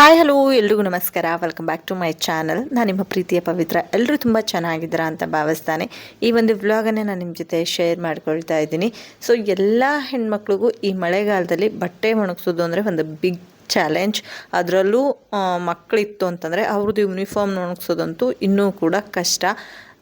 Hi, hello, ಎಲ್ರಿಗೂ ನಮಸ್ಕಾರ. Welcome back to my channel ನಾನು ನಿಮ್ಮ ಪ್ರೀತಿಯ ಪವಿತ್ರ. ಎಲ್ಲರೂ ತುಂಬ ಚೆನ್ನಾಗಿದ್ದೀರಾ ಅಂತ ಭಾವಿಸ್ತಾನೆ. ಈ ಒಂದು ವ್ಲಾಗನ್ನೇ ನಾನು ನಿಮ್ಮ ಜೊತೆ ಶೇರ್ ಮಾಡ್ಕೊಳ್ತಾ ಇದ್ದೀನಿ. ಸೊ ಎಲ್ಲ ಹೆಣ್ಮಕ್ಳಿಗೂ ಈ ಮಳೆಗಾಲದಲ್ಲಿ ಬಟ್ಟೆ ಒಣಗಿಸೋದು ಅಂದರೆ ಒಂದು ಬಿಗ್ ಚಾಲೆಂಜ್ ಅದರಲ್ಲೂ ಮಕ್ಕಳಿತ್ತು ಅಂತಂದರೆ ಅವ್ರದ್ದು ಯೂನಿಫಾರ್ಮ್ ಒಣಗಿಸೋದಂತೂ ಇನ್ನೂ ಕೂಡ ಕಷ್ಟ.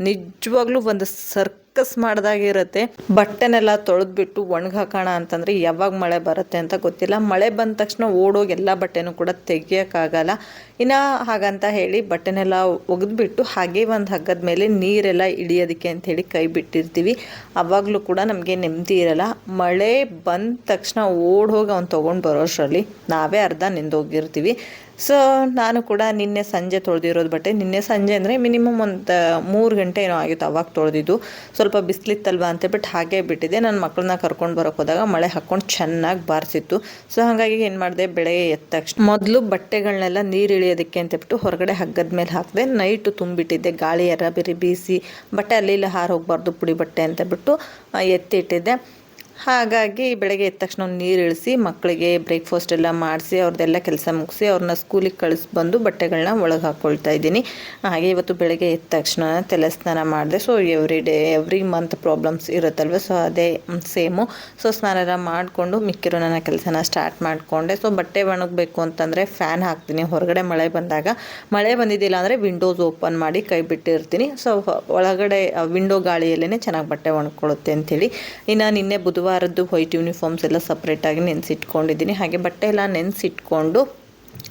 ನಿಜವಾಗ್ಲೂ ಒಂದು ಸರ್ಕಸ್ ಮಾಡ್ದಾಗಿರುತ್ತೆ ಬಟ್ಟೆನೆಲ್ಲ ತೊಳೆದ್ಬಿಟ್ಟು ಒಣಗಿ ಹಾಕೋಣ ಅಂತಂದರೆ ಯಾವಾಗ ಮಳೆ ಬರುತ್ತೆ ಅಂತ ಗೊತ್ತಿಲ್ಲ. ಮಳೆ ಬಂದ ತಕ್ಷಣ ಓಡೋಗಿ ಎಲ್ಲ ಬಟ್ಟೆನೂ ಕೂಡ ತೆಗಿಯೋಕ್ಕಾಗಲ್ಲ. ಇನ್ನು ಹಾಗಂತ ಹೇಳಿ ಬಟ್ಟೆನೆಲ್ಲ ಒಗೆದ್ಬಿಟ್ಟು ಹಾಗೆ ಒಂದು ಹಗ್ಗದ ಮೇಲೆ ನೀರೆಲ್ಲ ಇಳಿಯೋದಕ್ಕೆ ಅಂತ ಹೇಳಿ ಕೈ ಬಿಟ್ಟಿರ್ತೀವಿ. ಅವಾಗಲೂ ಕೂಡ ನಮಗೆ ನೆಮ್ಮದಿ ಇರಲ್ಲ. ಮಳೆ ಬಂದ ತಕ್ಷಣ ಓಡ್ ಹೋಗಿ ಅವ್ನು ತೊಗೊಂಡು ಬರೋಷ್ಟರಲ್ಲಿ ನಾವೇ ಅರ್ಧ ನಿಂದೋಗಿರ್ತೀವಿ. ಸೊ ನಾನು ಕೂಡ ನಿನ್ನೆ ಸಂಜೆ ತೊಳೆದಿರೋದು ಬಟ್ಟೆ. ನಿನ್ನೆ ಸಂಜೆ ಅಂದರೆ ಮಿನಿಮಮ್ ಒಂದು ಮೂರು ಗಂಟೆ ಏನೋ ಆಗಿತ್ತು ಅವಾಗ ತೊಳೆದಿದ್ದು. ಸ್ವಲ್ಪ ಬಿಸಿಲಿತ್ತಲ್ವ ಅಂತೇಳ್ಬಿಟ್ಟು ಹಾಗೆ ಬಿಟ್ಟಿದ್ದೆ. ನನ್ನ ಮಕ್ಕಳನ್ನ ಕರ್ಕೊಂಡು ಬರೋಕೆ ಹೋದಾಗ ಮಳೆ ಹಾಕ್ಕೊಂಡು ಚೆನ್ನಾಗಿ ಬಾರಿಸಿತ್ತು. ಸೊ ಹಾಗಾಗಿ ಏನು ಮಾಡಿದೆ? ಬೆಳಗ್ಗೆ ಎದ್ದ ತಕ್ಷಣ ಮೊದಲು ಬಟ್ಟೆಗಳನ್ನೆಲ್ಲ ನೀರು ಇಳಿಯೋದಕ್ಕೆ ಅಂತೇಳ್ಬಿಟ್ಟು ಹೊರಗಡೆ ಹಗ್ಗದ ಮೇಲೆ ಹಾಕಿದೆ ನೈಟು ತುಂಬಿಟ್ಟಿದ್ದೆ. ಗಾಳಿ ಎರ ಬೇರೆ ಬೀಸಿ ಬಟ್ಟೆ ಅಲ್ಲಿ ಹಾರು ಹೋಗಬಾರ್ದು ಪುಡಿ ಬಟ್ಟೆ ಆ, ಎತ್ತಿಟ್ಟಿದ್ದೆ. ಹಾಗಾಗಿ ಬೆಳಗ್ಗೆ ಎದ್ದ ತಕ್ಷಣ ನೀರು ಇಳಿಸಿ ಮಕ್ಕಳಿಗೆ ಬ್ರೇಕ್ಫಾಸ್ಟ್ ಎಲ್ಲ ಮಾಡಿಸಿ ಅವ್ರದ್ದೆಲ್ಲ ಕೆಲಸ ಮುಗಿಸಿ ಅವ್ರನ್ನ ಸ್ಕೂಲಿಗೆ ಕಳಿಸಿ ಬಂದು ಬಟ್ಟೆಗಳನ್ನ ಒಳಗೆ ಹಾಕ್ಕೊಳ್ತಾ ಇದ್ದೀನಿ. ಹಾಗೆ ಇವತ್ತು ಬೆಳಗ್ಗೆ ಎದ್ದ ತಕ್ಷಣ ತಲೆ ಸ್ನಾನ ಮಾಡಿದೆ. So every day every month problems ಇರುತ್ತಲ್ವ? ಸೊ ಅದೇ ಸೇಮು ಸೊ ಸ್ನಾನ ಎಲ್ಲ ಮಾಡಿಕೊಂಡು ಮಿಕ್ಕಿರೋ ನನ್ನ ಕೆಲಸನ ಸ್ಟಾರ್ಟ್ ಮಾಡಿಕೊಂಡೆ. ಸೊ ಬಟ್ಟೆ ಒಣಗಬೇಕು ಅಂತಂದರೆ ಫ್ಯಾನ್ ಹಾಕ್ತೀನಿ. ಹೊರಗಡೆ ಮಳೆ ಬಂದಾಗ, ಮಳೆ ಬಂದಿದ್ದಿಲ್ಲ ಅಂದರೆ ವಿಂಡೋಸ್ ಓಪನ್ ಮಾಡಿ ಕೈ ಬಿಟ್ಟಿರ್ತೀನಿ. ಸೊ ಒಳಗಡೆ ವಿಂಡೋ ಗಾಳಿಯಲ್ಲೇ ಚೆನ್ನಾಗಿ ಬಟ್ಟೆ ಒಣಕೊಳ್ಳುತ್ತೆ ಅಂಥೇಳಿ ಇನ್ನು ನಿನ್ನೆ ಬುಧವಾರದ್ದು ವೈಟ್ ಯೂನಿಫಾರ್ಮ್ಸ್ ಎಲ್ಲ ಸಪ್ರೇಟಾಗಿ ನೆನೆಸಿಟ್ಕೊಂಡಿದ್ದೀನಿ. ಹಾಗೆ ಬಟ್ಟೆ ಎಲ್ಲ ನೆನೆಸಿಟ್ಕೊಂಡು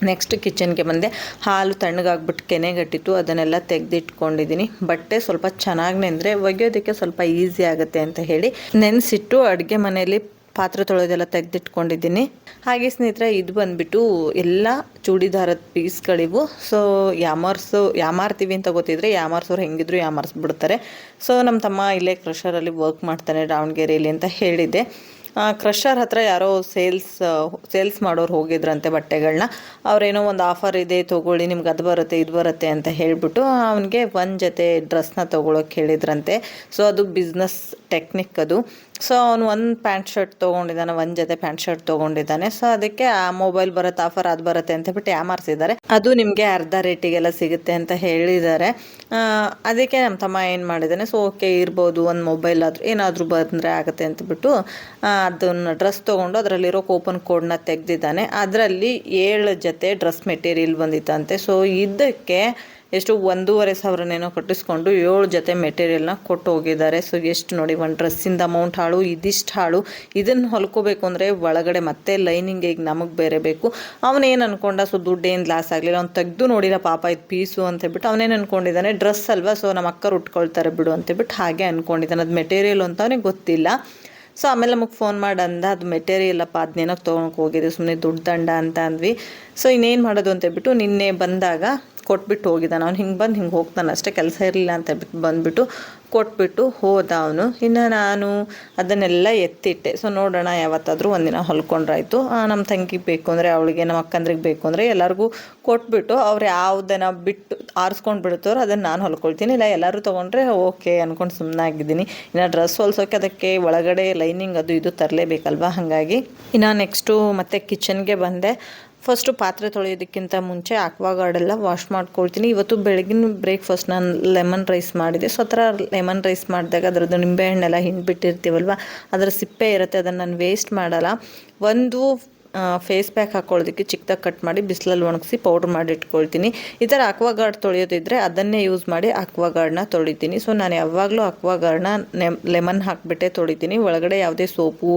ನೆಕ್ಸ್ಟ್ ಕಿಚನ್ಗೆ ಬಂದೆ. ಹಾಲು ತಣ್ಣಗಾಗ್ಬಿಟ್ಟು ಕೆನೆಗಟ್ಟಿತ್ತು, ಅದನ್ನೆಲ್ಲ ತೆಗೆದಿಟ್ಕೊಂಡಿದ್ದೀನಿ. ಬಟ್ಟೆ ಸ್ವಲ್ಪ ಚೆನ್ನಾಗಿ ನೆಂದರೆ ಒಗೆಯೋದಕ್ಕೆ ಸ್ವಲ್ಪ ಈಸಿ ಆಗುತ್ತೆ ಅಂತ ಹೇಳಿ ನೆನೆಸಿಟ್ಟು ಅಡುಗೆ ಮನೆಯಲ್ಲಿ ಪಾತ್ರೆ ತೊಳೆದೆಲ್ಲ ತೆಗೆದಿಟ್ಕೊಂಡಿದ್ದೀನಿ. ಹಾಗೆ ಸ್ನೇಹಿತರೆ, ಇದು ಬಂದುಬಿಟ್ಟು ಎಲ್ಲ ಚೂಡಿದಾರದ ಪೀಸ್ಗಳಿವು. ಸೊ ಯಾಮಾರ್ಸು, ಯಾಮಾರ್ತೀವಿ ಅಂತ ಗೊತ್ತಿದ್ರೆ ಯಾಮಾರ್ಸೋರು ಹೆಂಗಿದ್ರು ಯಾಮಾರಿಸ್ಬಿಡ್ತಾರೆ. ಸೊ ನಮ್ಮ ತಮ್ಮ ಇಲ್ಲೇ ಕ್ರಷರಲ್ಲಿ ವರ್ಕ್ ಮಾಡ್ತಾನೆ ದಾವಣಗೆರೆಯಲ್ಲಿ ಅಂತ ಹೇಳಿದ್ದೆ. ಕ್ರಷರ್ ಹತ್ರ ಯಾರೋ ಸೇಲ್ಸ್ ಸೇಲ್ಸ್ ಮಾಡೋರು ಹೋಗಿದ್ರಂತೆ ಬಟ್ಟೆಗಳನ್ನ ಅವ್ರೇನೋ ಒಂದು ಆಫರ್ ಇದೆ, ತೊಗೊಳ್ಳಿ, ನಿಮ್ಗೆ ಅದು ಬರುತ್ತೆ, ಇದು ಬರುತ್ತೆ ಅಂತ ಹೇಳಿಬಿಟ್ಟು ಅವನಿಗೆ ಒಂದು ಜೊತೆ ಡ್ರೆಸ್ನ ತೊಗೊಳಕ್ಕೆ ಹೇಳಿದ್ರಂತೆ. ಸೊ ಅದು ಬಿಸ್ನೆಸ್ ಟೆಕ್ನಿಕ್ ಅದು. ಸೊ ಅವನು ಒಂದು ಪ್ಯಾಂಟ್ ಶರ್ಟ್ ತೊಗೊಂಡಿದ್ದಾನೆ, ಒಂದು ಜೊತೆ ಪ್ಯಾಂಟ್ ಶರ್ಟ್ ತೊಗೊಂಡಿದ್ದಾನೆ. ಸೊ ಅದಕ್ಕೆ ಆ ಮೊಬೈಲ್ ಬರುತ್ತೆ ಆಫರ್ ಅದು ಬರುತ್ತೆ ಅಂತ ಬಿಟ್ಟು ಯಾಮಾರಿಸಿದ್ದಾರೆ ಅದು ನಿಮಗೆ ಅರ್ಧ ರೇಟಿಗೆಲ್ಲ ಸಿಗುತ್ತೆ ಅಂತ ಹೇಳಿದ್ದಾರೆ. ಅದಕ್ಕೆ ನಮ್ಮ ತಮ್ಮ ಏನು ಮಾಡಿದ್ದಾನೆ ಸೊ ಓಕೆ ಇರ್ಬೋದು, ಒಂದು ಮೊಬೈಲ್ ಆದರೂ, ಏನಾದರೂ ಬಂದರೆ ಆಗುತ್ತೆ ಅಂತಬಿಟ್ಟು ಅದನ್ನು ಡ್ರೆಸ್ ತೊಗೊಂಡು ಅದರಲ್ಲಿರೋ ಕೂಪನ್ ಕೋಡ್ನ ತೆಗೆದಿದ್ದಾನೆ. ಅದರಲ್ಲಿ ಏಳು ಜೊತೆ ಡ್ರೆಸ್ ಮೆಟೀರಿಯಲ್ ಬಂದಿತ್ತಂತೆ. ಸೊ ಇದಕ್ಕೆ ಎಷ್ಟು ಒಂದೂವರೆ ಸಾವಿರನೇನೋ ಕಟ್ಟಿಸ್ಕೊಂಡು ಏಳು ಜೊತೆ ಮೆಟೀರಿಯಲ್ನ ಕೊಟ್ಟು ಹೋಗಿದ್ದಾರೆ. ಸೊ, ಎಷ್ಟು ನೋಡಿ ಒಂದು ಡ್ರೆಸ್ಸಿಂದ ಅಮೌಂಟ್ ಹಾಳು ಇದಿಷ್ಟು ಹಾಳು ಇದನ್ನು ಹೊಲ್ಕೋಬೇಕು ಅಂದರೆ ಒಳಗಡೆ ಮತ್ತೆ ಲೈನಿಂಗ್ ಈಗ ನಮಗೆ ಬೇರೆ ಬೇಕು. ಅವನೇನು ಅಂದ್ಕೊಂಡ ಸೊ ದುಡ್ಡು ಏನು ಲಾಸ್ ಆಗಲಿಲ್ಲ, ಅವ್ನು ತೆಗೆದು ನೋಡಿಲ್ಲ ಪಾಪ ಇದು ಪೀಸು ಅಂತ ಹೇಳ್ಬಿಟ್ಟು ಅವನೇನು ಅಂದ್ಕೊಂಡಿದ್ದಾನೆ ಡ್ರೆಸ್ ಅಲ್ವಾ, ಸೊ, ನಮ್ಮ ಅಕ್ಕರು ಉಟ್ಕೊಳ್ತಾರೆ ಬಿಡು ಅಂತೇಳ್ಬಿಟ್ಟು ಹಾಗೆ ಅಂದ್ಕೊಂಡಿದ್ದಾನೆ ಅದು ಮೆಟೀರಿಯಲ್ ಅಂತ ಅವನಿಗೆ ಗೊತ್ತಿಲ್ಲ. ಸೊ, ಆಮೇಲೆ ನಮಗೆ ಫೋನ್ ಮಾಡಿ ಅಂದ, ಅದು ಮೆಟೀರಿಯಲ್ ಅಪ್ಪ ಅದನ್ನೇನೋ ತೊಗೊಳಕ್ಕೆ ಹೋಗಿದ್ದೆ ಸುಮ್ಮನೆ ದುಡ್ಡು ದಂಡ ಅಂತ ಅಂದ್ವಿ. ಸೊ, ಇನ್ನೇನು ಮಾಡೋದು ಅಂತ ಹೇಳ್ಬಿಟ್ಟು ನಿನ್ನೆ ಬಂದಾಗ ಕೊಟ್ಬಿಟ್ಟು ಹೋಗಿದ್ದಾನೆ. ಅವ್ನು ಹಿಂಗೆ ಬಂದು ಹಿಂಗೆ ಹೋಗ್ತಾನೆ. ಅಷ್ಟೇ ಕೆಲಸ ಇರಲಿಲ್ಲ ಅಂತ ಬಂದುಬಿಟ್ಟು ಕೊಟ್ಬಿಟ್ಟು ಹೋದ ಅವನು. ಇನ್ನು ನಾನು ಅದನ್ನೆಲ್ಲ ಎತ್ತಿಟ್ಟೆ. ಸೊ ನೋಡೋಣ, ಯಾವತ್ತಾದರೂ ಒಂದಿನ ಹೊಲ್ಕೊಂಡ್ರಾಯ್ತು. ನಮ್ಮ ತಂಗಿಗೆ ಬೇಕು ಅಂದರೆ ಅವಳಿಗೆ ನಮ್ಮ ಅಕ್ಕಂದ್ರಿಗೆ ಬೇಕು ಅಂದರೆ ಎಲ್ಲರಿಗೂ ಕೊಟ್ಬಿಟ್ಟು ಅವ್ರು ಯಾವುದನ್ನ ಬಿಟ್ಟು ಆರಿಸ್ಕೊಂಡು ಬಿಡ್ತಾರೋ ಅದನ್ನು ನಾನು ಹೊಲ್ಕೊಳ್ತೀನಿ. ಇಲ್ಲ, ಎಲ್ಲರೂ ತೊಗೊಂಡ್ರೆ ಓಕೆ ಅಂದ್ಕೊಂಡು ಸುಮ್ಮನೆ ಆಗಿದ್ದೀನಿ ಇನ್ನು ಡ್ರೆಸ್ ಹೊಲ್ಸೋಕೆ ಅದಕ್ಕೆ ಒಳಗಡೆ ಲೈನಿಂಗ್ ಅದು ಇದು ತರಲೇಬೇಕಲ್ವಾ? ಹಾಗಾಗಿ ಇನ್ನು ನೆಕ್ಸ್ಟು ಮತ್ತೆ ಕಿಚನ್ಗೆ ಬಂದೆ. ಫಸ್ಟು ಪಾತ್ರೆ ತೊಳೆಯೋದಕ್ಕಿಂತ ಮುಂಚೆ ಆಕ್ವಾಗಾರ್ಡೆಲ್ಲ ವಾಶ್ ಮಾಡ್ಕೊಳ್ತೀನಿ. ಇವತ್ತು ಬೆಳಗಿನ ಬ್ರೇಕ್ಫಾಸ್ಟ್ ನಾನು ಲೆಮನ್ ರೈಸ್ ಮಾಡಿದೆ. ಸೊ ಥರ ಲೆಮನ್ ರೈಸ್ ಮಾಡಿದಾಗ ಅದರದ್ದು ನಿಂಬೆಹಣ್ಣೆಲ್ಲ ಹಿಂಡ್ಬಿಟ್ಟಿರ್ತೀವಲ್ವ, ಅದರ ಸಿಪ್ಪೆ ಇರುತ್ತೆ, ಅದನ್ನು ನಾನು ವೇಸ್ಟ್ ಮಾಡಲ್ಲ. ಒಂದು ಫೇಸ್ ಪ್ಯಾಕ್ ಹಾಕ್ಕೊಳ್ಳೋದಕ್ಕೆ ಚಿಕ್ಕದಾಗಿ ಕಟ್ ಮಾಡಿ ಬಿಸಿಲಲ್ಲಿ ಒಣಗಿಸಿ ಪೌಡ್ರ್ ಮಾಡಿ ಇಟ್ಕೊಳ್ತೀನಿ. ಈ ಥರ ಅಕ್ವಾಗಾರ್ಡ್ ತೊಳೆಯೋದಿದ್ರೆ ಅದನ್ನೇ ಯೂಸ್ ಮಾಡಿ ಅಕ್ವಾಗಾರ್ಡ್ನ ತೊಳಿತೀನಿ. ಸೊ ನಾನು ಯಾವಾಗಲೂ ಅಕ್ವಾಗಾರ್ಡ್ನ ಲೆಮನ್ ಹಾಕಿಬಿಟ್ಟೆ ತೊಳಿತೀನಿ. ಒಳಗಡೆ ಯಾವುದೇ ಸೋಪು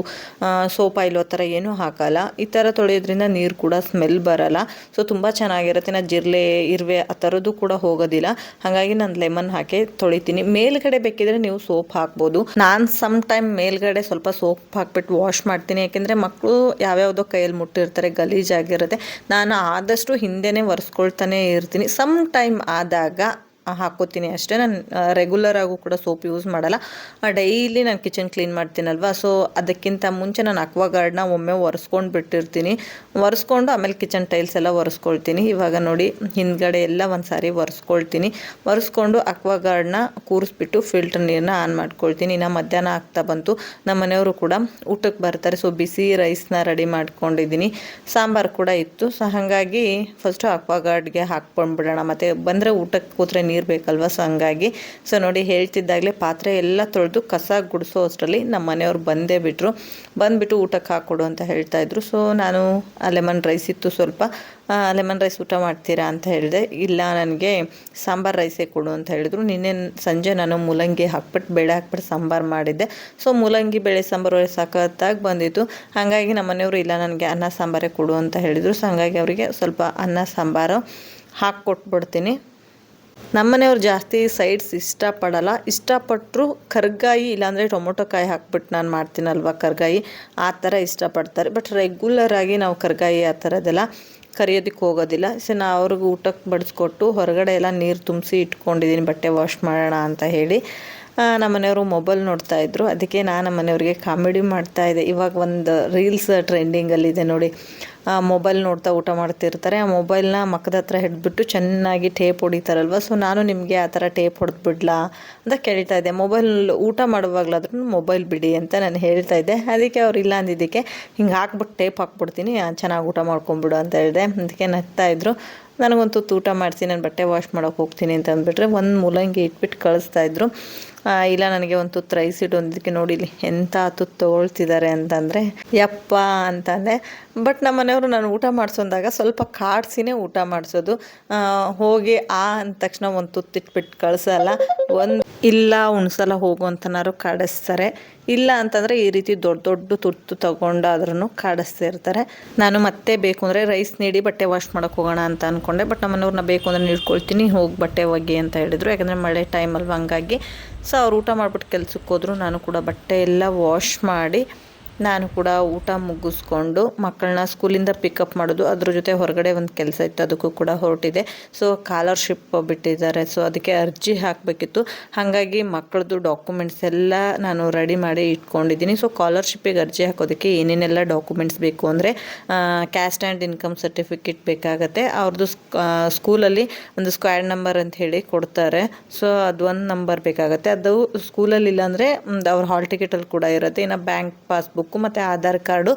ಸೋಪ್ ಆಯಿಲ್ ಆ ಥರ ಏನೂ ಹಾಕಲ್ಲ. ಈ ಥರ ತೊಳೆಯೋದ್ರಿಂದ ನೀರು ಕೂಡ ಸ್ಮೆಲ್ ಬರಲ್ಲ. ಸೊ ತುಂಬ ಚೆನ್ನಾಗಿರುತ್ತೆ. ನಾನು ಜಿರಲೆ ಇರುವೆ ಆ ಥರದ್ದು ಕೂಡ ಹೋಗೋದಿಲ್ಲ. ಹಾಗಾಗಿ ನಾನು ಲೆಮನ್ ಹಾಕಿ ತೊಳಿತೀನಿ. ಮೇಲ್ಗಡೆ ಬೇಕಿದ್ರೆ ನೀವು ಸೋಪ್ ಹಾಕ್ಬೋದು. ನಾನು ಸಮ್ ಟೈಮ್ ಮೇಲ್ಗಡೆ ಸ್ವಲ್ಪ ಸೋಪ್ ಹಾಕ್ಬಿಟ್ಟು ವಾಶ್ ಮಾಡ್ತೀನಿ. ಯಾಕೆಂದರೆ ಮಕ್ಕಳು ಯಾವ್ಯಾವುದೋ ಕೈಯಲ್ಲಿ ಮುಟ್ಟಿರ್ತಾರೆ ಗಲೀಜಾಗಿರುತ್ತೆ. ನಾನು ಆದಷ್ಟು ಹಿಂದೆನೇ ಒರೆಸ್ಕೊಳ್ತಾನೆ ಇರ್ತೀನಿ. ಸಮ್ ಟೈಮ್ ಆದಾಗ ಹಾಕೋತೀನಿ ಅಷ್ಟೇ. ನಾನು ರೆಗ್ಯುಲರ್ ಆಗೂ ಕೂಡ ಸೋಪ್ ಯೂಸ್ ಮಾಡಲ್ಲ. ಡೈಲಿ ನಾನು ಕಿಚನ್ ಕ್ಲೀನ್ ಮಾಡ್ತೀನಲ್ವ? ಸೊ ಅದಕ್ಕಿಂತ ಮುಂಚೆ ನಾನು ಅಕ್ವಾ ಗಾರ್ಡ್ನ ಒಮ್ಮೆ ಒರೆಸ್ಕೊಂಡು ಬಿಟ್ಟಿರ್ತೀನಿ. ಒರೆಸ್ಕೊಂಡು ಆಮೇಲೆ ಕಿಚನ್ ಟೈಲ್ಸ್ ಎಲ್ಲ ಒರೆಸ್ಕೊಳ್ತೀನಿ. ಇವಾಗ ನೋಡಿ, ಹಿಂದ್ಗಡೆ ಎಲ್ಲ ಒಂದು ಸಾರಿ ಒರೆಸ್ಕೊಳ್ತೀನಿ. ಒರೆಸ್ಕೊಂಡು ಅಕ್ವಾ ಗಾರ್ಡ್ನ ಕೂರಿಸ್ಬಿಟ್ಟು ಫಿಲ್ಟರ್ ನೀರನ್ನ ಆನ್ ಮಾಡ್ಕೊಳ್ತೀನಿ. ಇನ್ನು ಮಧ್ಯಾಹ್ನ ಆಗ್ತಾ ಬಂತು. ನಮ್ಮ ಮನೆಯವರು ಕೂಡ ಊಟಕ್ಕೆ ಬರ್ತಾರೆ. ಸೊ ಬಿಸಿ ರೈಸ್ನ ರೆಡಿ ಮಾಡ್ಕೊಂಡಿದ್ದೀನಿ. ಸಾಂಬಾರು ಕೂಡ ಇತ್ತು. ಸೊ ಹಾಗಾಗಿ ಫಸ್ಟು ಅಕ್ವಾಗಾರ್ಡ್ಗೆ ಹಾಕ್ಕೊಂಡ್ಬಿಡೋಣ. ಮತ್ತು ಬಂದರೆ ಊಟಕ್ಕೆ ಕೂತ್ರೆ ನೀರು ಬೇಕಲ್ವ ಸೊ ಹಂಗಾಗಿ ಸೊ ನೋಡಿ ಹೇಳ್ತಿದ್ದಾಗಲೇ ಪಾತ್ರೆ ಎಲ್ಲ ತೊಳೆದು ಕಸ ಗುಡಿಸೋ ಅಷ್ಟರಲ್ಲಿ ನಮ್ಮ ಮನೆಯವ್ರು ಬಂದೇ ಬಿಟ್ಟರು ಬಂದುಬಿಟ್ಟು ಊಟಕ್ಕೆ ಹಾಕ್ಕೊಡು ಅಂತ ಹೇಳ್ತಾ ಇದ್ರು. ಸೊ ನಾನು ಲೆಮನ್ ರೈಸ್ ಇತ್ತು ಸ್ವಲ್ಪ. ಲೆಮನ್ ರೈಸ್ ಊಟ ಮಾಡ್ತೀರಾ ಅಂತ ಹೇಳಿದೆ. ಇಲ್ಲ, ನನಗೆ ಸಾಂಬಾರು ರೈಸೇ ಕೊಡು ಅಂತ ಹೇಳಿದ್ರು. ನಿನ್ನೆ ಸಂಜೆ ನಾನು ಮೂಲಂಗಿ ಹಾಕ್ಬಿಟ್ಟು ಬೇಳೆ ಹಾಕ್ಬಿಟ್ಟು ಸಾಂಬಾರು ಮಾಡಿದ್ದೆ. ಸೊ ಮೂಲಂಗಿ, ಬೇಳೆ ಸಾಂಬಾರು ಸಖತ್ತಾಗಿ ಬಂದಿತ್ತು. ಹಾಗಾಗಿ ನಮ್ಮ ಮನೆಯವರು, ಇಲ್ಲ, ನನಗೆ ಅನ್ನ ಸಾಂಬಾರೇ ಕೊಡು ಅಂತ ಹೇಳಿದರು. ಸೊ ಹಾಗಾಗಿ ಅವರಿಗೆ ಸ್ವಲ್ಪ ಅನ್ನ ಸಾಂಬಾರು ಹಾಕಿ ಕೊಟ್ಬಿಡ್ತೀನಿ ನಮ್ಮನೆಯವ್ರು ಜಾಸ್ತಿ ಸೈಡ್ಸ್ ಇಷ್ಟಪಡಲ್ಲ. ಇಷ್ಟಪಟ್ಟರು ಕರ್ಗಾಯಿ ಇಲ್ಲಾಂದರೆ ಟೊಮೊಟೊ ಕಾಯಿ ಹಾಕ್ಬಿಟ್ಟು ನಾನು ಮಾಡ್ತೀನಲ್ವ ಕರ್ಗಾಯಿ? ಆ ಥರ ಇಷ್ಟಪಡ್ತಾರೆ. ಬಟ್ ರೆಗ್ಯುಲರ್ ಆಗಿ ನಾವು ಕರ್ಗಾಯಿ ಆ ಥರದ್ದೆಲ್ಲ ಕರಿಯೋದಕ್ಕೆ ಹೋಗೋದಿಲ್ಲ. ಸೊ ನಾ ಅವ್ರಿಗೆ ಊಟಕ್ಕೆ ಬಡಿಸ್ಕೊಟ್ಟು ಹೊರಗಡೆ ಎಲ್ಲ ನೀರು ತುಂಬಿಸಿ ಇಟ್ಕೊಂಡಿದ್ದೀನಿ ಬಟ್ಟೆ ವಾಶ್ ಮಾಡೋಣ ಅಂತ ಹೇಳಿ. ನಮ್ಮ ಮನೆಯವರು ಮೊಬೈಲ್ ನೋಡ್ತಾ ಇದ್ರು. ಅದಕ್ಕೆ ನಾನು ನಮ್ಮ ಮನೆಯವ್ರಿಗೆ ಕಾಮಿಡಿ ಮಾಡ್ತಾ ಇದ್ದೆ. ಇವಾಗ ಒಂದು ರೀಲ್ಸ್ ಟ್ರೆಂಡಿಂಗಲ್ಲಿದೆ ನೋಡಿ. ಮೊಬೈಲ್ ನೋಡ್ತಾ ಊಟ ಮಾಡ್ತಿರ್ತಾರೆ. ಆ ಮೊಬೈಲ್ನ ಮಕ್ಕದ ಹತ್ರ ಹಿಡಿದ್ಬಿಟ್ಟು ಚೆನ್ನಾಗಿ ಟೇಪ್ ಹೊಡಿತಾರಲ್ವ? ಸೊ ನಾನು ನಿಮಗೆ ಆ ಥರ ಟೇಪ್ ಹೊಡೆದ್ಬಿಡ್ಲಾ ಅಂತ ಕೇಳ್ತಾ ಇದ್ದೆ. ಮೊಬೈಲ್ ಊಟ ಮಾಡುವಾಗಲಾದ್ರೂ ಮೊಬೈಲ್ ಬಿಡಿ ಅಂತ ನಾನು ಹೇಳ್ತಾ ಇದ್ದೆ. ಅದಕ್ಕೆ ಅವ್ರು ಇಲ್ಲ ಅಂದಿದ್ದಕ್ಕೆ ಹಿಂಗೆ ಹಾಕ್ಬಿಟ್ಟು ಟೇಪ್ ಹಾಕ್ಬಿಡ್ತೀನಿ. ಚೆನ್ನಾಗಿ ಊಟ ಮಾಡ್ಕೊಂಬಿಡು ಅಂತ ಹೇಳಿದೆ. ಅದಕ್ಕೆ ನಗ್ತಾ ತುತ್ತು ಊಟ ಮಾಡಿಸಿ ನಾನು ಬಟ್ಟೆ ವಾಶ್ ಮಾಡೋಕೆ ಹೋಗ್ತೀನಿ ಅಂತ ಅಂದ್ಬಿಟ್ರೆ ಒಂದು ಮೂಲಂಗಿ ಇಟ್ಬಿಟ್ಟು ಕಳಿಸ್ತಾ ಇದ್ರು. ಇಲ್ಲ, ನನಗೆ ಒಂದು ತುತ್ತು ರೈಸ್ ಇಟ್ಟು ನೋಡಿಲಿ ಎಂಥ ತುತ್ತು ತೊಗೊಳ್ತಿದ್ದಾರೆ ಅಂತಂದರೆ, ಯಪ್ಪ ಅಂತಂದೆ. ಬಟ್ ನಮ್ಮ ಮನೆಯವರು ನಾನು ಊಟ ಮಾಡಿಸೋದಾಗ ಸ್ವಲ್ಪ ಕಾಡ್ಸಿನೇ ಊಟ ಮಾಡಿಸೋದು. ಹೋಗಿ ಆ ಅಂದ ತಕ್ಷಣ ಒಂದು ತುತ್ತು ಇಟ್ಬಿಟ್ಟು ಕಳಿಸಲ್ಲ. ಒಂದು ಇಲ್ಲ ಉಣ್ಸಲ ಹೋಗು ಅಂತನಾರು ಕಾಡಿಸ್ತಾರೆ. ಇಲ್ಲ ಅಂತಂದರೆ ಈ ರೀತಿ ದೊಡ್ಡ ದೊಡ್ಡ ತುತ್ತು ತೊಗೊಂಡಾದ್ರೂ ಕಾಡಿಸ್ತಾ ಇರ್ತಾರೆ. ನಾನು ಮತ್ತೆ ಬೇಕು ಅಂದರೆ ರೈಸ್ ನೀಡಿ ಬಟ್ಟೆ ವಾಶ್ ಮಾಡೋಕೆ ಹೋಗೋಣ ಅಂತ ಅಂದ್ಕೊಂಡೆ ಬಟ್ ನಮ್ಮನೆಯವ್ರನ್ನ ಬೇಕು ಅಂದರೆ ನೀಡ್ಕೊಳ್ತೀನಿ, ಹೋಗಿ ಬಟ್ಟೆ ಒಗ್ಗಿ ಅಂತ ಹೇಳಿದರು. ಯಾಕಂದರೆ ಮಳೆ ಟೈಮಲ್ಲಿ ಹಂಗಾಗಿ ಸೊ ಅವ್ರು ಊಟ ಮಾಡಿಬಿಟ್ಟು ಕೆಲಸಕ್ಕೆ ಹೋದ್ರು ನಾನು ಕೂಡ ಬಟ್ಟೆ ಎಲ್ಲ ವಾಶ್ ಮಾಡಿ ನಾನು ಕೂಡ ಊಟ ಮುಗಿಸ್ಕೊಂಡು ಮಕ್ಕಳನ್ನ ಸ್ಕೂಲಿಂದ ಪಿಕಪ್ ಮಾಡೋದು, ಅದ್ರ ಜೊತೆ ಹೊರಗಡೆ ಒಂದು ಕೆಲಸ ಇತ್ತು, ಅದಕ್ಕೂ ಕೂಡ ಹೊರಟಿದೆ. ಸೊ ಕಾಲರ್ಶಿಪ್ ಬಿಟ್ಟಿದ್ದಾರೆ. ಸೊ ಅದಕ್ಕೆ ಅರ್ಜಿ ಹಾಕಬೇಕಿತ್ತು. ಹಾಗಾಗಿ ಮಕ್ಕಳದ್ದು ಡಾಕ್ಯುಮೆಂಟ್ಸ್ ಎಲ್ಲ ನಾನು ರೆಡಿ ಮಾಡಿ ಇಟ್ಕೊಂಡಿದ್ದೀನಿ. ಸೊ ಕಾಲರ್ಶಿಪ್ಪಿಗೆ ಅರ್ಜಿ ಹಾಕೋದಕ್ಕೆ ಏನೇನೆಲ್ಲ ಡಾಕ್ಯುಮೆಂಟ್ಸ್ ಬೇಕು ಅಂದರೆ ಕ್ಯಾಸ್ಟ್ ಆ್ಯಂಡ್ ಇನ್ಕಮ್ ಸರ್ಟಿಫಿಕೇಟ್ ಬೇಕಾಗತ್ತೆ. ಅವ್ರದ್ದು ಸ್ಕೂಲಲ್ಲಿ ಒಂದು ಸ್ಕ್ವಾಡ್ ನಂಬರ್ ಅಂತ ಹೇಳಿ ಕೊಡ್ತಾರೆ. ಸೊ ಅದು ಒಂದು ನಂಬರ್ ಬೇಕಾಗತ್ತೆ. ಅದು ಸ್ಕೂಲಲ್ಲಿ ಇಲ್ಲಾಂದರೆ ಅವ್ರ ಹಾಲ್ ಟಿಕೆಟಲ್ಲಿ ಕೂಡ ಇರುತ್ತೆ. ಇನ್ನು ಬ್ಯಾಂಕ್ ಪಾಸ್ಬುಕ್ ಪಾಸ್ಬುಕ್ಕು ಮತ್ತು ಆಧಾರ್ ಕಾರ್ಡು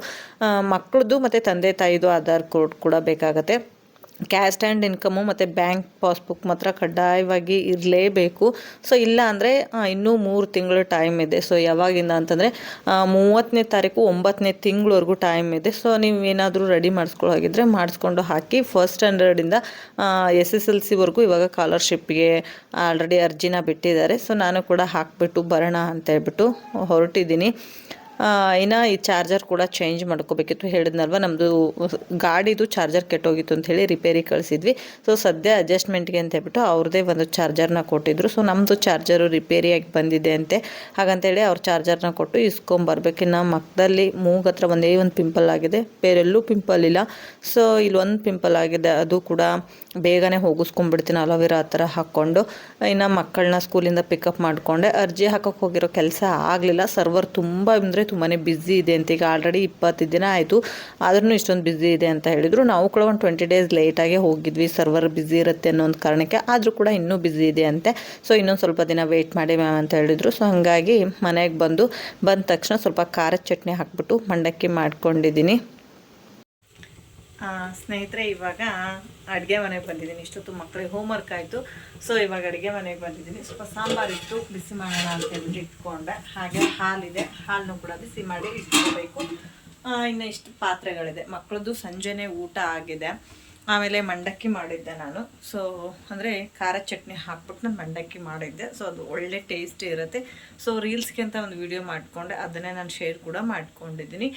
ಮಕ್ಕಳದು ಮತ್ತು ತಂದೆ ತಾಯಿದು ಆಧಾರ್ ಕಾರ್ಡ್ ಕೂಡ ಬೇಕಾಗತ್ತೆ. ಕ್ಯಾಸ್ಟ್ ಆ್ಯಂಡ್ ಇನ್ಕಮು ಮತ್ತು ಬ್ಯಾಂಕ್ ಪಾಸ್ಬುಕ್ ಮಾತ್ರ ಕಡ್ಡಾಯವಾಗಿ ಇರಲೇಬೇಕು. ಸೊ, ಇಲ್ಲ ಅಂದರೆ ಇನ್ನೂ ಮೂರು ತಿಂಗಳು ಟೈಮ್ ಇದೆ. ಸೊ, ಯಾವಾಗಿಂದ ಅಂತಂದರೆ ಮೂವತ್ತನೇ ತಾರೀಕು ಒಂಬತ್ತನೇ ತಿಂಗಳವರೆಗೂ ಟೈಮ್ ಇದೆ. ಸೊ ನೀವು ಏನಾದರೂ ರೆಡಿ ಮಾಡಿಸ್ಕೊಳ್ಳೋಗಿದ್ರೆ ಮಾಡಿಸ್ಕೊಂಡು ಹಾಕಿ, ಫಸ್ಟ್ ಸ್ಟ್ಯಾಂಡರ್ಡಿಂದ ಎಸ್ ಎಸ್ ಎಲ್ ಸಿವರೆಗೂ ಇವಾಗ ಕಾಲರ್ಶಿಪ್ಗೆ ಆಲ್ರೆಡಿ ಅರ್ಜಿನ ಬಿಟ್ಟಿದ್ದಾರೆ. ಸೊ, ನಾನು ಕೂಡ ಹಾಕಿಬಿಟ್ಟು ಬರೋಣ ಅಂತ ಹೇಳ್ಬಿಟ್ಟು ಹೊರಟಿದ್ದೀನಿ. ಇನ್ನು ಈ ಚಾರ್ಜರ್ ಕೂಡ ಚೇಂಜ್ ಮಾಡ್ಕೋಬೇಕಿತ್ತು. ಹೇಳಿದ್ನಲ್ವ ನಮ್ಮದು ಗಾಡಿದು ಚಾರ್ಜರ್ ಕೆಟ್ಟೋಗಿತ್ತು ಅಂತ ಹೇಳಿ ರಿಪೇರಿ ಕಳಿಸಿದ್ವಿ. ಸೊ ಸದ್ಯ ಅಡ್ಜಸ್ಟ್ಮೆಂಟ್ಗೆ ಅಂತ ಹೇಳ್ಬಿಟ್ಟು ಅವ್ರದ್ದೇ ಒಂದು ಚಾರ್ಜರ್ನ ಕೊಟ್ಟಿದ್ರು. ಸೊ ನಮ್ಮದು ಚಾರ್ಜರು ರಿಪೇರಿಯಾಗಿ ಬಂದಿದೆ ಅಂತೆ. ಹಾಗಂತೇಳಿ ಅವ್ರ ಚಾರ್ಜರ್ನ ಕೊಟ್ಟು ಇಸ್ಕೊಂಬರ್ಬೇಕು ಇನ್ನು ಮಕ್ಕದಲ್ಲಿ ಮೂಗ್ ಹತ್ರ ಒಂದೇ ಒಂದು ಪಿಂಪಲ್ ಆಗಿದೆ. ಬೇರೆಲ್ಲೂ ಪಿಂಪಲ್ ಇಲ್ಲ. ಸೊ ಒಂದು ಪಿಂಪಲ್ ಆಗಿದೆ. ಅದು ಕೂಡ ಬೇಗನೆ ಹೋಗಿಸ್ಕೊಂಡ್ಬಿಡ್ತೀನಿ ಅಲೋವೆರಾ ಆ ಥರ ಹಾಕ್ಕೊಂಡು. ಇನ್ನು ಮಕ್ಕಳನ್ನ ಸ್ಕೂಲಿಂದ ಪಿಕಪ್ ಮಾಡಿಕೊಂಡೆ. ಅರ್ಜಿ ಹಾಕೋಕೆ ಹೋಗಿರೋ ಕೆಲಸ ಆಗಲಿಲ್ಲ. ಸರ್ವರ್ ತುಂಬ ಅಂದರೆ ತುಂಬಾ ಬ್ಯುಸಿ ಇದೆ ಅಂತ ಈಗ ಆಲ್ರೆಡಿ ಇಪ್ಪತ್ತು ದಿನ ಆಯಿತು. ಆದ್ರೂ ಇಷ್ಟೊಂದು ಬ್ಯುಸಿ ಇದೆ ಅಂತ ಹೇಳಿದರು. ನಾವು ಕೂಡ ಒಂದು ಟ್ವೆಂಟಿ ಡೇಸ್ ಲೇಟಾಗೆ ಹೋಗಿದ್ವಿ. ಸರ್ವರ್ ಬ್ಯುಸಿ ಇರುತ್ತೆ ಅನ್ನೋ ಒಂದು ಕಾರಣಕ್ಕೆ ಆದರೂ ಕೂಡ ಇನ್ನೂ ಬ್ಯುಸಿ ಇದೆ ಅಂತೆ. ಸೊ ಇನ್ನೊಂದು ಸ್ವಲ್ಪ ದಿನ ವೆಯ್ಟ್ ಮಾಡಿ ಮ್ಯಾಮ್ ಅಂತ ಹೇಳಿದರು. ಸೊ ಹಾಗಾಗಿ ಮನೆಗೆ ಬಂದು ಬಂದ ತಕ್ಷಣ ಸ್ವಲ್ಪ ಖಾರದ ಚಟ್ನಿ ಹಾಕ್ಬಿಟ್ಟು ಮಂಡಕ್ಕಿ ಮಾಡ್ಕೊಂಡಿದ್ದೀನಿ. ಸ್ನೇಹಿತರೆ, ಇವಾಗ ಅಡುಗೆ ಮನೆಗೆ ಬಂದಿದ್ದೀನಿ. ಇಷ್ಟೊತ್ತು ಮಕ್ಕಳಿಗೆ ಹೋಮ್ವರ್ಕ್ ಆಯಿತು. ಸೊ ಇವಾಗ ಅಡುಗೆ ಮನೆಗೆ ಬಂದಿದ್ದೀನಿ. ಸ್ವಲ್ಪ ಸಾಂಬಾರಿತ್ತು ಬಿಸಿ ಮಾಡೋಣ ಅಂತ ಹೇಳ್ಬಿಟ್ಟು ಇಟ್ಕೊಂಡೆ. ಹಾಗೆ ಹಾಲಿದೆ. ಹಾಲನ್ನು ಕೂಡ ಬಿಸಿ ಮಾಡಿ ಇಟ್ಕೋಬೇಕು. ಇನ್ನು ಇಷ್ಟು ಪಾತ್ರೆಗಳಿದೆ. ಮಕ್ಕಳದ್ದು ಸಂಜೆನೇ ಊಟ ಆಗಿದೆ. ಆಮೇಲೆ ಮಂಡಕ್ಕಿ ಮಾಡಿದ್ದೆ ನಾನು. ಸೊ ಅಂದರೆ ಖಾರ ಚಟ್ನಿ ಹಾಕ್ಬಿಟ್ಟು ನಾನು ಮಂಡಕ್ಕಿ ಮಾಡಿದ್ದೆ. ಸೊ ಅದು ಒಳ್ಳೆ ಟೇಸ್ಟ್ ಇರುತ್ತೆ. ಸೊ ರೀಲ್ಸ್ಗೆ ಅಂತ ಒಂದು ವಿಡಿಯೋ ಮಾಡಿಕೊಂಡೆ. ಅದನ್ನೇ ನಾನು ಶೇರ್ ಕೂಡ ಮಾಡ್ಕೊಂಡಿದ್ದೀನಿ.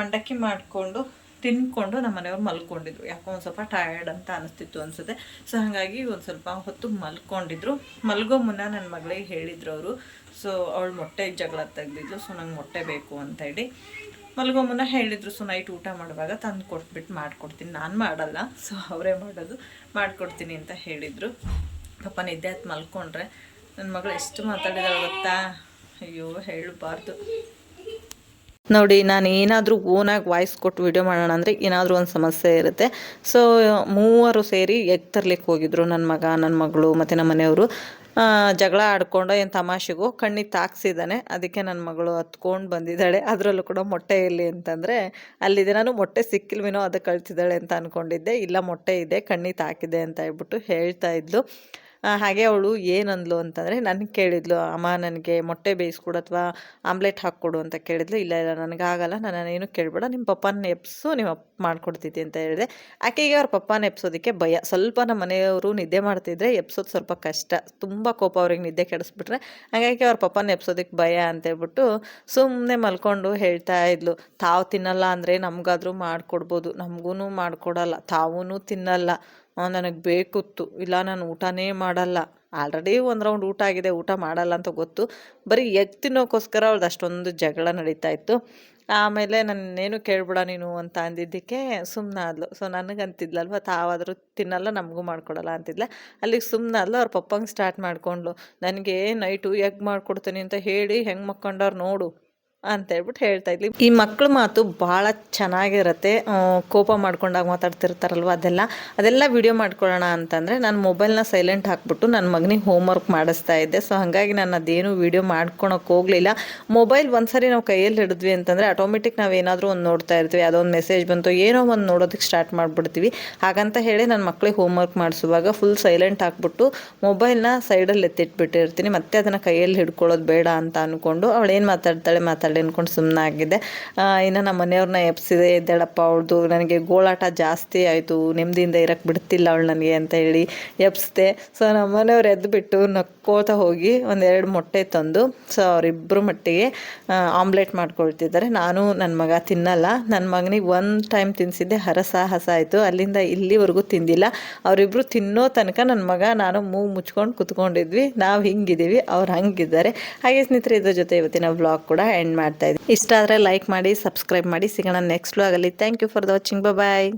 ಮಂಡಕ್ಕಿ ಮಾಡಿಕೊಂಡು ತಿನ್ಕೊಂಡು ನಮ್ಮ ಮನೆಯವ್ರು ಮಲ್ಕೊಂಡಿದ್ರು. ಯಾಕೋ ಒಂದು ಸ್ವಲ್ಪ ಟಯರ್ಡ್ ಅಂತ ಅನಿಸ್ತಿತ್ತು ಅನಿಸುತ್ತೆ. ಸೊ ಹಾಗಾಗಿ ಒಂದು ಸ್ವಲ್ಪ ಹೊತ್ತು ಮಲ್ಕೊಂಡಿದ್ರು. ಮಲ್ಗೋ ಮುನ್ನ ನನ್ನ ಮಗಳಿಗೆ ಹೇಳಿದ್ರು ಅವರು. ಸೊ ಅವಳು ಮೊಟ್ಟೆ ಜಗಳ ತೆಗ್ದಿದ್ಲು. ಸೊ ನಂಗೆ ಮೊಟ್ಟೆ ಬೇಕು ಅಂತ ಹೇಳಿ ಮಲ್ಗೋ ಮುನ್ನ ಹೇಳಿದ್ರು. ಸೊ ನೈಟ್ ಊಟ ಮಾಡುವಾಗ ತಂದು ಕೊಟ್ಬಿಟ್ಟು ಮಾಡಿಕೊಡ್ತೀನಿ. ನಾನು ಮಾಡಲ್ಲ. ಸೊ ಅವರೇ ಮಾಡೋದು. ಮಾಡಿಕೊಡ್ತೀನಿ ಅಂತ ಹೇಳಿದರು. ಪಾಪ ನಿದ್ದೆ ಹತ್ತು ಮಲ್ಕೊಂಡ್ರೆ. ನನ್ನ ಮಗಳು ಎಷ್ಟು ಮಾತಾಡಿದಾಳೆ ಗೊತ್ತಾ? ಅಯ್ಯೋ, ಹೇಳಬಾರ್ದು. ನೋಡಿ, ನಾನು ಏನಾದರೂ ಓನಾಗಿ ವಾಯ್ಸ್ ಕೊಟ್ಟು ವಿಡಿಯೋ ಮಾಡೋಣ ಅಂದರೆ ಏನಾದರೂ ಒಂದು ಸಮಸ್ಯೆ ಇರುತ್ತೆ. ಸೊ ಮೂವರು ಸೇರಿ ಎಗ್ ತರ್ಲಿಕ್ಕೆ ಹೋಗಿದ್ರು ನನ್ನ ಮಗ ನನ್ನ ಮಗಳು ಮತ್ತು ನಮ್ಮ ಮನೆಯವರು. ಜಗಳ ಆಡ್ಕೊಂಡು ಏನು ತಮಾಷೆಗೂ ಕಣ್ಣಿಗೆ ತಾಕ್ಸಿದ್ದಾನೆ. ಅದಕ್ಕೆ ನನ್ನ ಮಗಳು ಹತ್ಕೊಂಡು ಬಂದಿದ್ದಾಳೆ. ಅದರಲ್ಲೂ ಕೂಡ ಮೊಟ್ಟೆ ಎಲ್ಲಿ ಅಂತಂದರೆ, ಅಲ್ಲಿದೆ. ನಾನು ಮೊಟ್ಟೆ ಸಿಕ್ಕಿಲ್ವೇನೋ ಅದಕ್ಕೆ ಕಳ್ತಿದ್ದಾಳೆ ಅಂತ ಅಂದ್ಕೊಂಡಿದ್ದೆ ಇಲ್ಲ, ಮೊಟ್ಟೆ ಇದೆ ಕಣ್ಣಿಗೆ ತಾಕಿದೆ ಅಂತ ಹೇಳ್ಬಿಟ್ಟು ಹೇಳ್ತಾ ಇದ್ಲು. ಹಾಗೆ ಅವಳು ಏನಂದ್ಲು ಅಂತಂದರೆ, ನನಗೆ ಕೇಳಿದ್ಲು, ಅಮ್ಮ ನನಗೆ ಮೊಟ್ಟೆ ಬೇಯಿಸ್ಕೊಡು ಅಥವಾ ಆಮ್ಲೆಟ್ ಹಾಕ್ಕೊಡು ಅಂತ ಕೇಳಿದ್ಲು. ಇಲ್ಲ ಇಲ್ಲ ನನಗಾಗಲ್ಲ ನಾನು ಏನು ಕೇಳಬೇಡ ನಿಮ್ಮ ಪಪ್ಪನ ಎಪ್ಸು ನಿಮ್ಮ ಅಪ್ಪ ಮಾಡ್ಕೊಡ್ತಿದ್ದೆ ಅಂತ ಹೇಳಿದೆ. ಆಕೆಗೆ ಅವ್ರ ಪಪ್ಪನ ಎಪ್ಸೋದಕ್ಕೆ ಭಯ. ಸ್ವಲ್ಪ ನಮ್ಮ ಮನೆಯವರು ನಿದ್ದೆ ಮಾಡ್ತಿದ್ರೆ ಎಪ್ಸೋದು ಸ್ವಲ್ಪ ಕಷ್ಟ. ತುಂಬ ಕೋಪ ಅವ್ರಿಗೆ ನಿದ್ದೆ ಕೆಡಿಸ್ಬಿಟ್ರೆ, ಹಾಗಾಗಿ ಅವ್ರ ಪಪ್ಪನ ಎಪ್ಸೋದಕ್ಕೆ ಭಯ ಅಂತೇಳ್ಬಿಟ್ಟು ಸುಮ್ಮನೆ ಮಲ್ಕೊಂಡು ಹೇಳ್ತಾ ಇದ್ಲು. ತಾವು ತಿನ್ನಲ್ಲ ಅಂದರೆ ನಮಗಾದ್ರೂ ಮಾಡಿಕೊಡ್ಬೋದು ನಮಗೂ ಮಾಡಿಕೊಡಲ್ಲ ತಾವೂ ತಿನ್ನಲ್ಲ. ನನಗೆ ಬೇಕಿತ್ತು. ಇಲ್ಲ, ನಾನು ಊಟನೇ ಮಾಡಲ್ಲ. ಆಲ್ರೆಡಿ ಒಂದು ರೌಂಡ್ ಊಟ ಆಗಿದೆ. ಊಟ ಮಾಡಲ್ಲ ಅಂತ ಗೊತ್ತು. ಬರೀ ಎಗ್ ತಿನ್ನೋಕ್ಕೋಸ್ಕರ ಅವ್ಳದ್ದು ಅಷ್ಟೊಂದು ಜಗಳ ನಡೀತಾ ಇತ್ತು. ಆಮೇಲೆ ನನ್ನೇನು ಕೇಳ್ಬಿಡ ನೀನು ಅಂತ ಅಂದಿದ್ದಕ್ಕೆ ಸುಮ್ಮನಾದ್ಲು ಸೊ ನನಗಂತಿದ್ಲಲ್ವ? ತಾವಾದರೂ ತಿನ್ನಲ್ಲ, ನಮಗೂ ಮಾಡ್ಕೊಡಲ್ಲ ಅಂತಿದ್ಲ. ಅಲ್ಲಿಗೆ ಸುಮ್ಮನಾದ್ಲು ಅವ್ರ ಪಪ್ಪಂಗೆ ಸ್ಟಾರ್ಟ್ ಮಾಡಿಕೊಂಡ್ಲು ನನಗೆ ನೈಟು ಎಗ್ ಮಾಡ್ಕೊಡ್ತೀನಿ ಅಂತ ಹೇಳಿ ಹೆಂಗೆ ಮಕ್ಕೊಂಡವ್ರು ನೋಡು. ಅಂತ ಹೇಳ್ಬಿಟ್ಟು ಹೇಳ್ತಾ ಇದ್ಲಿ. ಈ ಮಕ್ಕಳ ಮಾತು ಭಾಳ ಚೆನ್ನಾಗಿರತ್ತೆ. ಕೋಪ ಮಾಡ್ಕೊಂಡಾಗ ಮಾತಾಡ್ತಿರ್ತಾರಲ್ವ ಅದೆಲ್ಲ. ಅದೆಲ್ಲ ವಿಡಿಯೋ ಮಾಡ್ಕೊಳ್ಳೋಣ ಅಂತಂದರೆ ನಾನು ಮೊಬೈಲ್ನ ಸೈಲೆಂಟ್ ಹಾಕ್ಬಿಟ್ಟು ನನ್ನ ಮಗನಿಗೆ ಹೋಮ್ವರ್ಕ್ ಮಾಡಿಸ್ತಾ ಇದ್ದೆ. ಸೊ ಹಾಗಾಗಿ ನಾನು ಅದೇನು ವಿಡಿಯೋ ಮಾಡ್ಕೊಳಕ್ಕೆ ಹೋಗಲಿಲ್ಲ. ಮೊಬೈಲ್ ಒಂದ್ಸರಿ ನಾವು ಕೈಯಲ್ಲಿ ಹಿಡಿದ್ವಿ ಅಂತಂದರೆ ಆಟೋಮೆಟಿಕ್ ನಾವು ಏನಾದರೂ ಒಂದು ನೋಡ್ತಾ ಇರ್ತೀವಿ. ಅದೊಂದು ಮೆಸೇಜ್ ಬಂತು, ಏನೋ ಒಂದು ನೋಡೋದಕ್ಕೆ ಸ್ಟಾರ್ಟ್ ಮಾಡಿಬಿಡ್ತೀವಿ. ಹಾಗಂತ ಹೇಳಿ ನನ್ನ ಮಕ್ಕಳಿಗೆ ಹೋಮ್ವರ್ಕ್ ಮಾಡಿಸುವಾಗ ಫುಲ್ ಸೈಲೆಂಟ್ ಹಾಕ್ಬಿಟ್ಟು ಮೊಬೈಲ್ನ ಸೈಡಲ್ಲಿ ಎತ್ತಿಟ್ಬಿಟ್ಟಿರ್ತೀನಿ. ಮತ್ತೆ ಅದನ್ನು ಕೈಯಲ್ಲಿ ಹಿಡ್ಕೊಳ್ಳೋದು ಬೇಡ ಅಂತ ಅಂದ್ಕೊಂಡು ಅವಳು ಏನು ಮಾತಾಡ್ತಾಳೆ ಮಾತಾಡಿ ಅಂದ್ಕೊಂಡು ಸುಮ್ಮನೆ ಇನ್ನು ನಮ್ಮ ಮನೆಯವ್ರನ್ನ ಎಪ್ಸಿದೆ ಎದ್ದೇಳಪ್ಪ ಅವಳದು, ನನಗೆ ಗೋಳಾಟ ಜಾಸ್ತಿ ಆಯಿತು ನೆಮ್ಮದಿಯಿಂದ ಇರೋಕ್ಕೆ ಬಿಡ್ತಿಲ್ಲ ಅವಳು ನನಗೆ ಅಂತ ಹೇಳಿ ಎಪ್ಸ್ದೆ ಸೊ ನಮ್ಮ ಮನೆಯವ್ರು ಎದ್ದುಬಿಟ್ಟು ನಕ್ಕೋತಾ ಹೋಗಿ ಒಂದೆರಡು ಮೊಟ್ಟೆ ತಂದು ಸೊ ಅವರಿಬ್ಬರು ಮಟ್ಟಿಗೆ ಆಮ್ಲೆಟ್ ಮಾಡ್ಕೊಳ್ತಿದ್ದಾರೆ. ನಾನು ನನ್ನ ಮಗ ತಿನ್ನಲ್ಲ. ನನ್ನ ಮಗನಿಗೆ ಒಂದು ಟೈಮ್ ತಿನ್ನಿಸಿದ್ದೆ ಹರಸಾಹಸ ಆಯಿತು. ಅಲ್ಲಿಂದ ಇಲ್ಲಿವರೆಗೂ ತಿಂದಿಲ್ಲ. ಅವರಿಬ್ಬರು ತಿನ್ನೋ ತನಕ ನನ್ನ ಮಗ, ನಾನು ಮೂಗು ಮುಚ್ಕೊಂಡು ಕುತ್ಕೊಂಡಿದ್ವಿ. ನಾವು ಹಿಂಗಿದ್ದೀವಿ, ಅವ್ರು ಹಂಗಿದ್ದಾರೆ. ಹಾಗೆ ಸ್ನೇಹಿತರೆ, ಇದ್ರ ಜೊತೆ ಇವತ್ತಿನ ಬ್ಲಾಗ್ ಕೂಡ ಎಂಡ್ ಮಾಡ್ತಾ ಇದ್ದೀನಿ. ಇಷ್ಟ ಆದರೆ ಲೈಕ್ ಮಾಡಿ ಸಬ್ಸ್ಕ್ರೈಬ್ ಮಾಡಿ. ಸಿಗೋಣ ನೆಕ್ಸ್ಟ್ ವ್ಲಾಗಲ್ಲಿ thank you for the watching bye